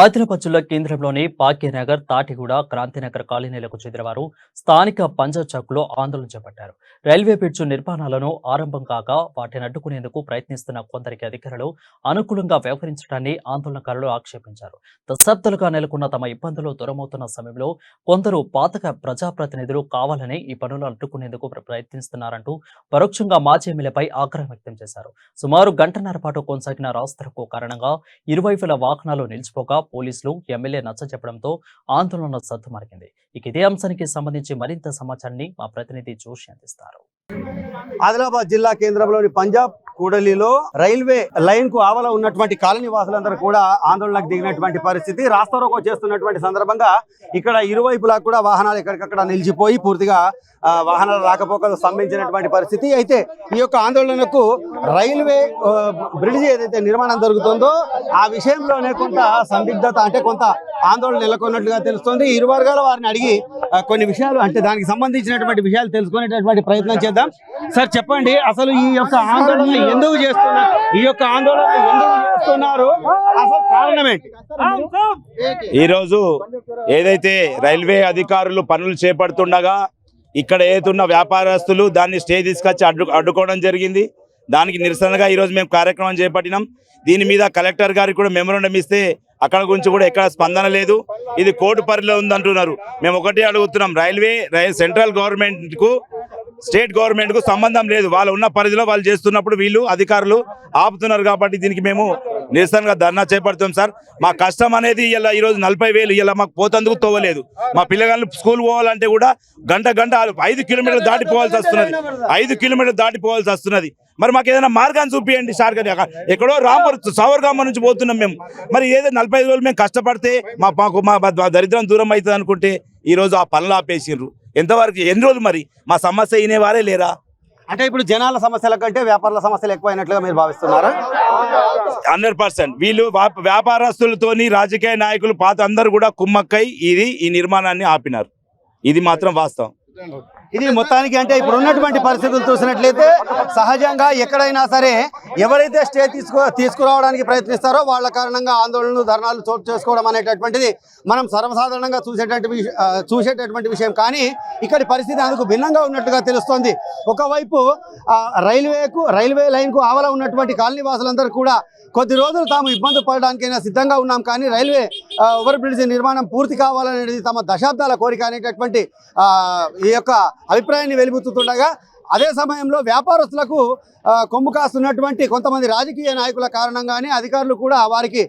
ఆదిలాబాద్ జిల్లా కేంద్రంలోని భాగ్యనగర్ తాటిగూడ క్రాంతినగర్ కాలనీలకు చెందినవారు స్థానిక పంజాబ్ చౌక్లో ఆందోళన చేపట్టారు. రైల్వే బ్రిడ్జు నిర్మాణాలను ఆరంభం కాగా వాటిని అడ్డుకునేందుకు ప్రయత్నిస్తున్న కొందరికి అధికారులు అనుకూలంగా వ్యవహరించడాన్ని ఆందోళనకారులు ఆక్షేపించారు. దశాబ్దాలుగా నెలకొన్న తమ ఇబ్బందులు దూరమవుతున్న సమయంలో కొందరు పాతక ప్రజాప్రతినిధులు కావాలని ఈ పనులు అడ్డుకునేందుకు ప్రయత్నిస్తున్నారంటూ పరోక్షంగా మాజీ ఎమ్మెల్యేపై ఆగ్రహం వ్యక్తం చేశారు. సుమారు గంటన్నర పాటు కొనసాగిన రాస్తరకు కారణంగా ఇరువైపుల వాహనాలు నిలిచిపోగా పోలీసులు ఎమ్మెల్యే నచ్చ చెప్పడంతో ఆందోళన సద్దుమరిగింది ఇక ఇదే అంశానికి సంబంధించి మరింత సమాచారాన్ని మా ప్రతినిధి జోషి అందిస్తారు. ఆదిలాబాద్ జిల్లా కేంద్రంలోని పంజాబ్ కూడలిలో రైల్వే లైన్కు ఆవల ఉన్నటువంటి కాలనీ వాసులందరూ కూడా ఆందోళనకు దిగినటువంటి పరిస్థితి. రాస్తారోకో చేస్తున్నటువంటి సందర్భంగా ఇక్కడ ఇరువైపులా కూడా వాహనాలు ఎక్కడికక్కడ నిలిచిపోయి పూర్తిగా వాహనాలు వాహనాల రాకపోకలు స్తంభించినటువంటి పరిస్థితి. అయితే ఈ యొక్క ఆందోళనకు రైల్వే బ్రిడ్జ్ ఏదైతే నిర్మాణం జరుగుతుందో ఆ విషయంలోనే కొంత సందిగ్ధత అంటే కొంత ఆందోళన నెలకొన్నట్లుగా తెలుస్తోంది. ఇరు వర్గాల వారిని అడిగి కొన్ని విషయాలు అంటే దానికి సంబంధించినటువంటి విషయాలు తెలుసుకునేటటువంటి ప్రయత్నం చేద్దాం. సార్ చెప్పండి. అసలు ఈ యొక్క ఆందోళన ఎందుకు చేస్తున్నారు? ఈ యొక్క ఆందోళన ఎందుకు చేస్తున్నారు? అసలు కారణం ఏంటి? ఈరోజు ఏదైతే రైల్వే అధికారులు పనులు చేపడుతుండగా ఇక్కడ ఏతున్న వ్యాపారస్తులు దాన్ని స్టే తీసుకొచ్చి అడ్డు అడ్డుకోవడం జరిగింది. దానికి నిరసనగా ఈరోజు మేము కార్యక్రమం చేపట్టినాం. దీని మీద కలెక్టర్ గారికి కూడా మెమోరండం ఇస్తే అక్కడ గురించి కూడా ఎక్కడ స్పందన లేదు. ఇది కోర్టు పరిలో ఉందంటున్నారు. మేము ఒకటే అడుగుతున్నాం. రైల్వే రైల్ సెంట్రల్ గవర్నమెంట్కు స్టేట్ గవర్నమెంట్కు సంబంధం లేదు. వాళ్ళు ఉన్న పరిధిలో వాళ్ళు చేస్తున్నప్పుడు వీళ్ళు అధికారులు ఆపుతున్నారు కాబట్టి దీనికి మేము నిరసనగా ధర్నా చేపడుతాం సార్. మా కష్టం అనేది ఇలా ఈరోజు నలభై వేలు ఇలా మాకు పోతందుకు తోవలేదు. మా పిల్లగాళ్ళు స్కూల్ పోవాలంటే కూడా గంట గంట ఐదు కిలోమీటర్లు దాటిపోవాల్సి వస్తున్నది. ఐదు కిలోమీటర్లు దాటిపోవాల్సి వస్తున్నది. మరి మాకు ఏదైనా మార్గాన్ని చూపియండి సార్ గారు. ఎక్కడో రాంపూర్ సవర్గామ నుంచి పోతున్నాం మేము. మరి ఏదో నలభై రోజులు మేము కష్టపడితే మా మాకు మా మా దరిద్రం దూరం అవుతుంది అనుకుంటే ఈ రోజు ఆ పనులు ఆపేసిండ్రు. ఎంతవరకు ఎన్ని రోజులు మరి? మా సమస్య వినేవారే లేరా? అంటే ఇప్పుడు జనాల సమస్యల కంటే వ్యాపారుల సమస్యలు ఎక్కువైనట్లుగా మీరు భావిస్తున్నారా? Hundred percent. వీళ్ళు వ్యాప- వ్యాపారస్తులతోని రాజకీయ నాయకులు పాత అందరూ కూడా కుమ్మక్కై ఇది ఈ నిర్మాణాన్ని ఆపినారు. ఇది మాత్రం వాస్తవం. ఇది మొత్తానికి అంటే ఇప్పుడు ఉన్నటువంటి పరిస్థితులు చూసినట్లయితే సహజంగా ఎక్కడైనా సరే ఎవరైతే స్టే తీసుకు తీసుకురావడానికి ప్రయత్నిస్తారో వాళ్ళ కారణంగా ఆందోళనలు ధర్నాలు చోటు చేసుకోవడం అనేటటువంటిది మనం సర్వసాధారణంగా చూసేటటువంటి చూసేటటువంటి విషయం. కానీ ఇక్కడి పరిస్థితి అందుకు భిన్నంగా ఉన్నట్టుగా తెలుస్తోంది. ఒకవైపు రైల్వేకు రైల్వే లైన్కు ఆవల ఉన్నటువంటి కాలనీ వాసులందరూ కూడా కొద్ది రోజులు తాము ఇబ్బంది పడడానికైనా సిద్ధంగా ఉన్నాం. కానీ రైల్వే ఓవర్ బ్రిడ్జ్ నిర్మాణం పూర్తి కావాలనేది తమ దశాబ్దాల కోరిక అనేటటువంటి ఈ యొక్క అభిప్రాయాన్ని వెలిబుచ్చుతుండగా అదే సమయంలో వ్యాపారస్తులకు కొమ్ము కాస్తున్నటువంటి కొంతమంది రాజకీయ నాయకుల కారణంగానే అధికారులు కూడా వారికి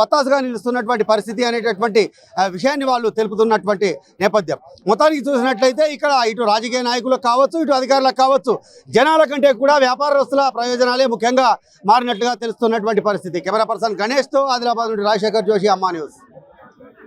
వత్తాసుగా నిలుస్తున్నటువంటి పరిస్థితి అనేటటువంటి విషయాన్ని వాళ్ళు తెలుపుతున్నటువంటి నేపథ్యం. మొత్తానికి చూసినట్లయితే ఇక్కడ ఇటు రాజకీయ నాయకులకు కావచ్చు ఇటు అధికారులకు కావచ్చు జనాల కంటే కూడా వ్యాపారస్తుల ప్రయోజనాలే ముఖ్యంగా మారినట్లుగా తెలుస్తున్నటువంటి పరిస్థితి. కెమెరా పర్సన్ గణేష్తో ఆదిలాబాద్ నుండి రాజశేఖర్ జోషి అమ్మా న్యూస్.